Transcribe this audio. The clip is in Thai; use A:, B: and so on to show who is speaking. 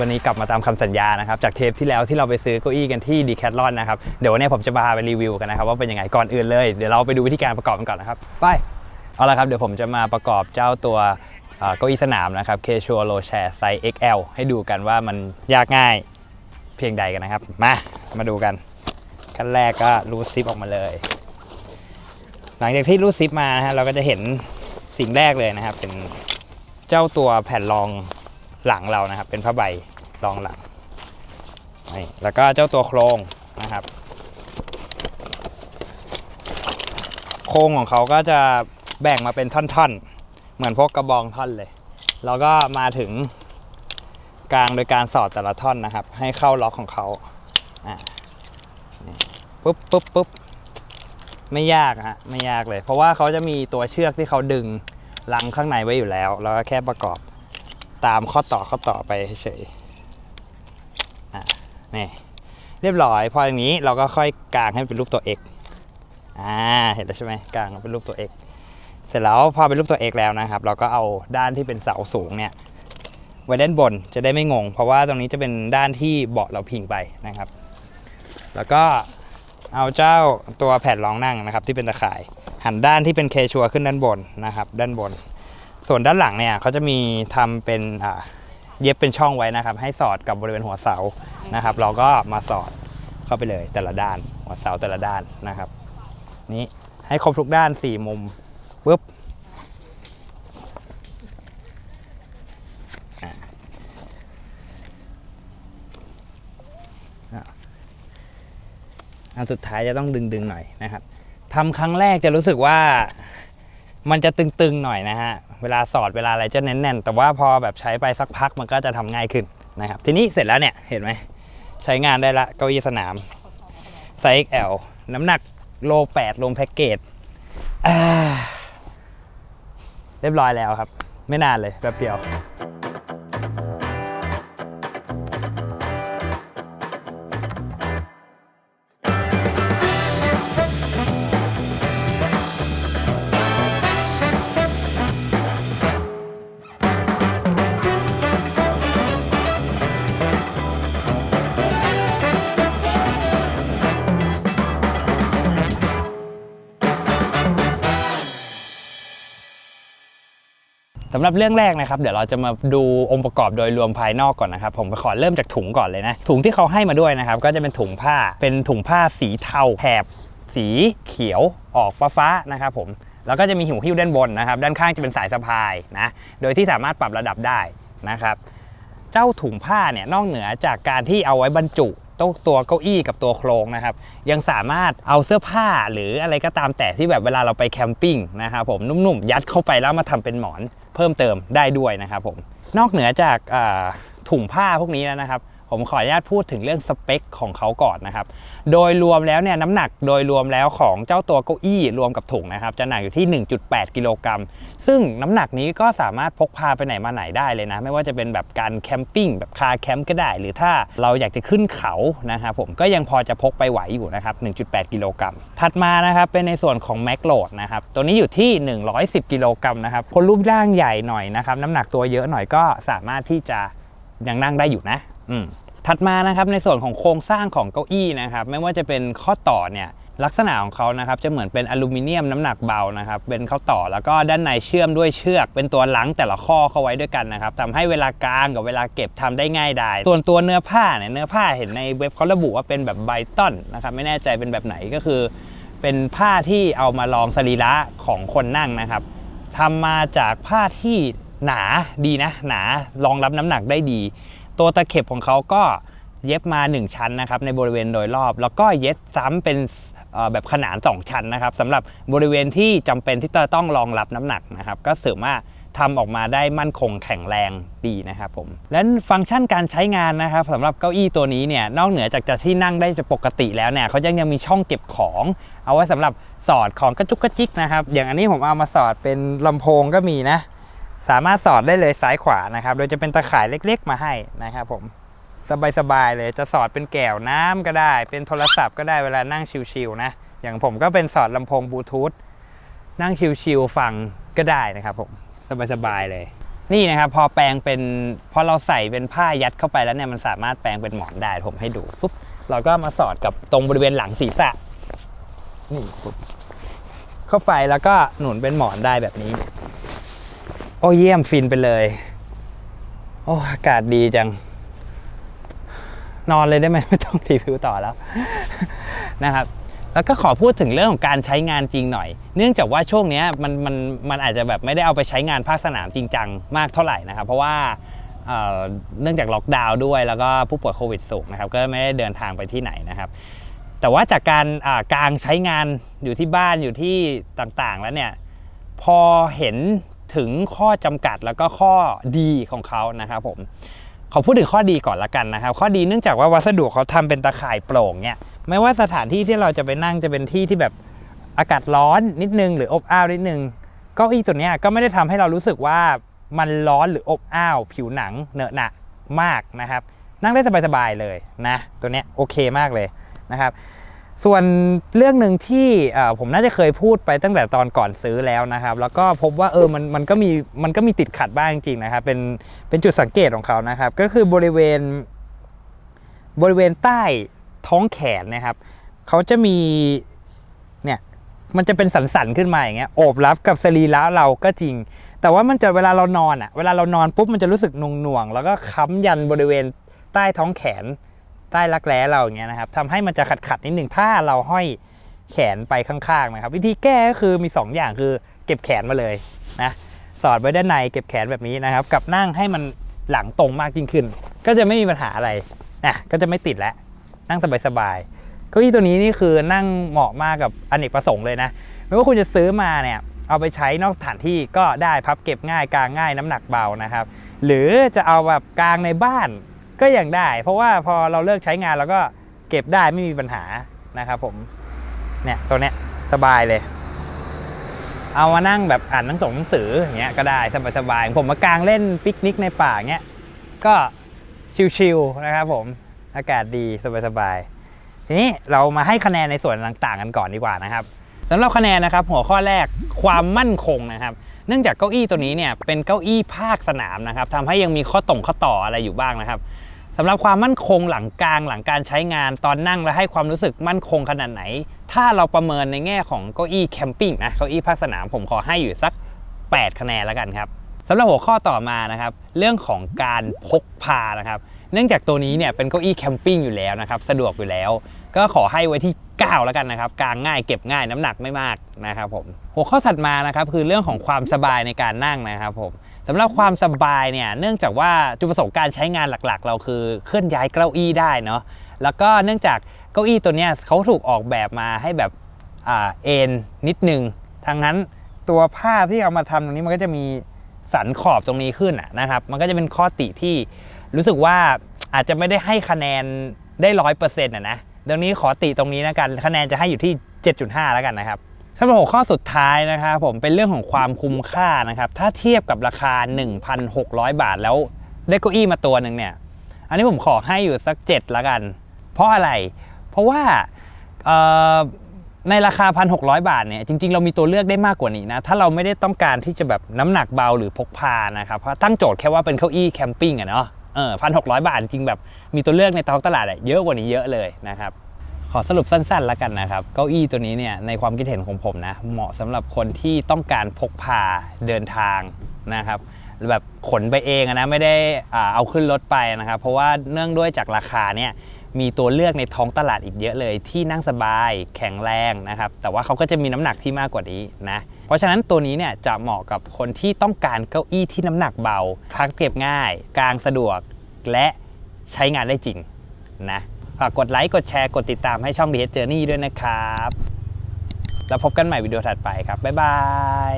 A: วันนี้กลับมาตามคำสัญญานะครับจากเทปที่แล้วที่เราไปซื้อเก้าอี้กันที่ดีแคทลอนนะครับเดี๋ยววันนี้ผมจะพาไปรีวิวกันนะครับว่าเป็นยังไงก่อนอื่นเลยเดี๋ยวเราไปดูวิธีการประกอบกันก่อนนะครับไปเอาละครับเดี๋ยวผมจะมาประกอบเจ้าตัวเก้าอี้สนามนะครับ c a s u a l Low Chair Size XL ให้ดูกันว่ามันยากง่ายเพียงใดกันนะครับ มามาดูกันขั้นแรกก็รูดซิปออกมาเลย หลังจากที่รูดซิปมานะฮะเราก็จะเห็นสิ่งแรกเลยนะครับ เป็นเจ้าตัวแผ่นรอง หลังเรานะครับ เป็นผ้าใบรองหลังนี่แล้วก็เจ้าตัวโครงนะครับ โครงของเขาก็จะแบ่งมาเป็นท่อนๆ เหมือนพวกกระบองท่อนเลย แล้วก็มาถึงกลางโดยการสอดแต่ละท่อนนะครับ ให้เข้าล็อกของเขาปุ๊บปุ๊บปุ๊บไม่ยากฮะไม่ยากเลย เพราะว่าเขาจะมีตัวเชือกที่เขาดึงลังข้างในไว้อยู่แล้ว แล้วก็แค่ประกอบ ตามข้อต่อข้อต่อไปเฉยๆอะนี่เรียบร้อยพออย่างนี้เราก็ค่อยกางให้เป็นรูปตัว X อ่าเห็นแล้วใช่ไหมกางเป็นรูปตัว X เสร็จแล้วพอเป็นรูปตัว X แล้วนะครับ เราก็เอาด้านที่เป็นเสาสูงเนี่ยไว้ด้านบนจะได้ไม่งง เพราะว่าตรงนี้จะเป็นด้านที่เบาะเราพิงไปนะครับ แล้วก็เอาเจ้าตัวแผ่นรองนั่งนะครับ ที่เป็นตะข่าย หันด้านที่เป็นเคชัวขึ้นด้านบนนะครับ ด้านบน ส่วนด้านหลังเนี่ยเขาจะมีทำเป็นเย็บเป็นช่องไว้นะครับ ให้สอดกับบริเวณหัวเสานะครับ เราก็มาสอดเข้าไปเลยแต่ละด้านหัวเสาแต่ละด้านนะครับ นี้ให้ครบทุกด้าน 4 มุมปุ๊บอะอะอันสุดท้ายจะต้องดึงๆหน่อยนะครับทำครั้งแรกจะรู้สึกว่ามันจะตึงๆหน่อยนะฮะ เวลาสอดเวลาอะไรจะแน่นๆ แต่ว่าพอแบบใช้ไปสักพักมันก็จะทำง่ายขึ้นนะครับ ทีนี้เสร็จแล้วเนี่ยเห็นไหมใช้งานได้ละเก้าอี้สนามไซส์ XL น้ำหนักโล8รวมแพ็กเกจเรียบร้อยแล้วครับ ไม่นานเลยแป๊บเดียว สำหรับเรื่องแรกนะครับเดี๋ยวเราจะมาดูองค์ประกอบโดยรวมภายนอกก่อนนะครับ ผมขอเริ่มจากถุงก่อนเลยนะ ถุงที่เขาให้มาด้วยนะครับ ก็จะเป็นถุงผ้าเป็นถุงผ้าสีเทาแถบสีเขียวออกฟ้าๆนะครับผมแล้วก็จะมีหิวหิ้วด้านบนนะครับ ด้านข้างจะเป็นสายสะพายนะโดยที่สามารถปรับระดับได้นะครับเจ้าถุงผ้าเนี่ยนอกเหนือจากการที่เอาไว้บรรจุตัวตัวเก้าอี้กับตัวโครงนะครับ ยังสามารถเอาเสื้อผ้าหรืออะไรก็ตามแต่ที่แบบเวลาเราไปแคมปิ้งนะครับผมนุ่มๆ ยัดเข้าไปแล้วมาทำเป็นหมอน เพิ่มเติมได้ด้วยนะครับผมนอกเหนือจากถุงผ้าพวกนี้แล้วนะครับ ผมขออนุญาตพูดถึงเรื่องสเปคของเขาก่อนนะครับ โดยรวมแล้วเนี่ยน้ำหนักโดยรวมแล้วของเจ้าตัวเก้าอี้รวมกับถุงนะครับ จะหนักอยู่ที่ 1.8 กิโลกรัม ซึ่งน้ำหนักนี้ก็สามารถพกพาไปไหนมาไหนได้เลยนะ ไม่ว่าจะเป็นแบบการแคมปิ้งแบบคาร์แคมป์ก็ได้ หรือถ้าเราอยากจะขึ้นเขานะครับผมก็ยังพอจะพกไปไหวอยู่นะครับ 1.8 กิโลกรัม ถัดมานะครับเป็นในส่วนของแม็กโหลดนะครับ ตัวนี้อยู่ที่ 110 กิโลกรัมนะครับ คนรูปร่างใหญ่หน่อยนะครับ น้ำหนักตัวเยอะหน่อยก็สามารถที่จะยังนั่งได้อยู่นะ ถัดมานะครับในส่วนของโครงสร้างของเก้าอี้นะครับไม่ว่าจะเป็นข้อต่อเนี่ยลักษณะของเขานะครับจะเหมือนเป็นอลูมิเนียมน้ำหนักเบานะครับเป็นข้อต่อแล้วก็ด้านในเชื่อมด้วยเชือก เป็นตัวลังแต่ละข้อเข้าไว้ด้วยกันนะครับทำให้เวลากางกับเวลาเก็บทำได้ง่ายได้ส่วนตัวเนื้อผ้าเนี่ยเนื้อผ้าเห็นในเว็บเขาระบุว่าเป็นแบบไบตอนนะครับไม่แน่ใจเป็นแบบไหนก็คือ เป็นผ้าที่เอามาลองสรีระของคนนั่งนะครับทำมาจากผ้าที่หนาดีนะหนารองรับน้ำหนักได้ดี ตัวตะเข็บของเขาก็เย็บมา 1 ชั้นนะครับในบริเวณโดยรอบ แล้วก็เย็บซ้ำเป็นแบบขนาน 2 ชั้นนะครับสำหรับบริเวณที่จำเป็นที่จะต้องรองรับน้ำหนักนะครับก็เสริมว่าทำออกมาได้มั่นคงแข็งแรงดีนะครับผม และฟังก์ชันการใช้งานนะครับสำหรับเก้าอี้ตัวนี้เนี่ยนอกเหนือจากจะที่นั่งได้จะปกติแล้วเนี่ยเขายังยังมีช่องเก็บของ เอาไว้สำหรับสอดของกระจุกกระจิกนะครับอย่างอันนี้ผมเอามาสอดเป็นลำโพงก็มีนะ สามารถสอดได้เลยซ้ายขวานะครับ โดยจะเป็นตะข่ายเล็กๆมาให้นะครับผมสบายๆเลยจะสอดเป็นแก้วน้ำก็ได้ เป็นโทรศัพท์ก็ได้เวลานั่งชิวๆนะอย่างผมก็เป็นสอดลำโพงบลูทูธนั่งชิวๆฟังก็ได้นะครับผมสบายๆเลย นี่นะครับพอแปลงเป็นพอเราใส่เป็นผ้ายัดเข้าไปแล้วเนี่ยมันสามารถแปลงเป็นหมอนได้ผมให้ดูปุ๊บเราก็มาสอดกับตรงบริเวณหลังศีรษะนี่ปุ๊บเข้าไปแล้วก็หนุนเป็นหมอนได้แบบนี้ โอ้เยี่ยมฟินไปเลย โอ้อากาศดีจัง นอนเลยได้ไหมไม่ต้องรีวิวต่อแล้วนะครับ แล้วก็ขอพูดถึงเรื่องของการใช้งานจริงหน่อย เนื่องจากว่าช่วงนี้มันมันมันอาจจะแบบไม่ได้เอาไปใช้งานภาคสนามจริงจังมากเท่าไหร่นะครับ เพราะว่าเนื่องจากล็อกดาวน์ด้วยแล้วก็ผู้ป่วยโควิดสูงนะครับ ก็ไม่ได้เดินทางไปที่ไหนนะครับ แต่ว่าจากการอ่ากางใช้งานอยู่ที่บ้านอยู่ที่ต่างๆ แล้วเนี่ยพอเห็น ถึงข้อจำกัดแล้วก็ข้อดีของเขานะครับผมขอพูดถึงข้อดีก่อนละกันนะครับ ข้อดีเนื่องจากว่าวัสดุเขาทำเป็นตะข่ายโปร่งเนี่ยไม่ว่าสถานที่ที่เราจะไปนั่งจะเป็นที่ที่แบบอากาศร้อนนิดนึง หรืออบอ้าวนิดนึงเก้าอี้ตัวเนี้ยก็ไม่ได้ทำให้เรารู้สึกว่ามันร้อนหรืออบอ้าวผิวหนังเหนอะหนะมากนะครับ นั่งได้สบายๆเลยนะ ตัวเนี้ยโอเคมากเลยนะครับ ส่วนเรื่องหนึ่งที่ผมน่าจะเคยพูดไปตั้งแต่ตอนก่อนซื้อแล้วนะครับ แล้วก็พบว่าเออมันมันก็มีมันก็มีติดขัดบ้างจริงๆนะครับเป็นเป็นจุดสังเกตของเขานะครับ ก็คือบริเวณ บริเวณใต้ท้องแขนนะครับเขาจะมีเนี่ยมันจะเป็นสันๆขึ้นมาอย่างเงี้ยโอบรับกับสรีระเราก็จริง แต่ว่ามันจะเวลาเรานอนอะเวลาเรานอนปุ๊บมันจะรู้สึกหน่วงๆแล้วก็ค้ำยันบริเวณใต้ท้องแขน ใต้รักแร้เราอย่างเงี้ยนะครับทำให้มันจะขัดขัดนิดหนึ่งถ้าเราห้อยแขนไปข้างๆนะครับ วิธีแก้ก็คือมี 2 อย่างคือเก็บแขนมาเลยนะสอดไว้ด้านในเก็บแขนแบบนี้นะครับ กับนั่งให้มันหลังตรงมากยิ่งขึ้น ก็จะไม่มีปัญหาอะไรนะก็จะไม่ติดแล้วนั่งสบายๆเก้าอี้ตัวนี้นี่คือนั่งเหมาะมากกับอเนกประสงค์เลยนะไม่ว่าคุณจะซื้อมาเนี่ยเอาไปใช้นอกสถานที่ก็ได้พับเก็บง่ายกางง่ายน้ำหนักเบานะครับ หรือจะเอาแบบกางในบ้าน ก็ยังได้ เพราะว่าพอเราเลิกใช้งานเราก็เก็บได้ไม่มีปัญหานะครับผมเนี่ยตัวเนี้ยสบายเลย เอามานั่งแบบอ่านหนังสงสืออย่างเงี้ยก็ได้สบายๆผมมากางเล่นปิกนิกในป่าเงี้ยก็ชิลๆนะครับผมอากาศดีสบายๆทีนี้เรามาให้คะแนนในส่วนต่างๆกันก่อนดีกว่านะครับสำหรับคะแนนนะครับ หัวข้อแรกความมั่นคงนะครับ เนื่องจากเก้าอี้ตัวนี้เนี่ยเป็นเก้าอี้ภาคสนามนะครับทำให้ยังมีข้อต่งข้อต่ออะไรอยู่บ้างนะครับสำหรับความมั่นคงหลังกลางหลังการใช้งานตอนนั่งและให้ความรู้สึกมั่นคงขนาดไหน ถ้าเราประเมินในแง่ของเก้าอี้แคมปิ้งนะเก้าอี้ภาคสนามผมขอให้อยู่สัก 8 คะแนนแล้วกันครับสำหรับหัวข้อต่อมานะครับเรื่องของการพกพานะครับ เนื่องจากตัวนี้เนี่ยเป็นเก้าอี้แคมปิ้งอยู่แล้วนะครับสะดวกอยู่แล้ว ก็ขอให้ไว้ที่ 9 แล้วกันนะครับกางง่ายเก็บง่ายน้ำหนักไม่มากนะครับผมหัวข้อถัดมานะครับคือเรื่องของความสบายในการนั่งนะครับผมสำหรับความสบายเนี่ยเนื่องจากว่าจุดประสงค์การใช้งานหลักๆ เราคือเคลื่อนย้ายเก้าอี้ได้เนาะแล้วก็เนื่องจากเก้าอี้ตัวเนี้ยเขาถูกออกแบบมาให้แบบอเอ็นนิดนึงทางนั้นตัวผ้าที่เอามาทำตรงนี้มันก็จะมีสันขอบตรงนี้ขึ้นนะครับ มันก็จะเป็นข้อติที่รู้สึกว่าอาจจะไม่ได้ให้คะแนนได้ร้อยเปอร์เซ็นต์นะ เดี๋ยวนี้ขอติตรงนี้นะกัน คะแนนจะให้อยู่ที่ 7.5 แล้วกันนะครับสำหรับหัวข้อสุดท้ายนะครับผมเป็นเรื่องของความคุ้มค่านะครับ ถ้าเทียบกับราคา 1,600 บาทแล้วได้เก้าอี้มาตัวหนึ่งเนี่ย อันนี้ผมขอให้อยู่สัก 7 แล้วกัน เพราะอะไร เพราะว่าในราคา 1,600 บาทเนี่ยจริง ๆ เรามีตัวเลือกได้มากกว่านี้นะ ถ้าเราไม่ได้ต้องการที่จะแบบน้ำหนักเบาหรือพกพานะครับเพราะตั้งโจทย์แค่ว่าเป็นเก้าอี้แคมปิ้งอะเนาะเออพันหกบาทจริงแบบ มีตัวเลือกในท้องตลาดเยอะกว่านี้เยอะเลยนะครับขอสรุปสั้นๆแล้วกันนะครับ เก้าอี้ตัวนี้เนี่ยในความคิดเห็นของผมนะ เหมาะสำหรับคนที่ต้องการพกพาเดินทางนะครับแบบขนไปเองนะไม่ได้เอาขึ้นรถไปนะครับ เพราะว่าเนื่องด้วยจากราคาเนี่ยมีตัวเลือกในท้องตลาดอีกเยอะเลย ที่นั่งสบายแข็งแรงนะครับ แต่ว่าเขาก็จะมีน้ำหนักที่มากกว่านี้นะเพราะฉะนั้นตัวนี้เนี่ยจะเหมาะกับคนที่ต้องการเก้าอี้ที่น้ำหนักเบาพักเก็บง่าย กลางสะดวกและ ใช้งานได้จริงนะฝากกดไลค์กดแชร์กดติดตามให้ช่อง DS Journey ด้วยนะครับ แล้วพบกันใหม่วิดีโอถัดไปครับ บ๊ายบาย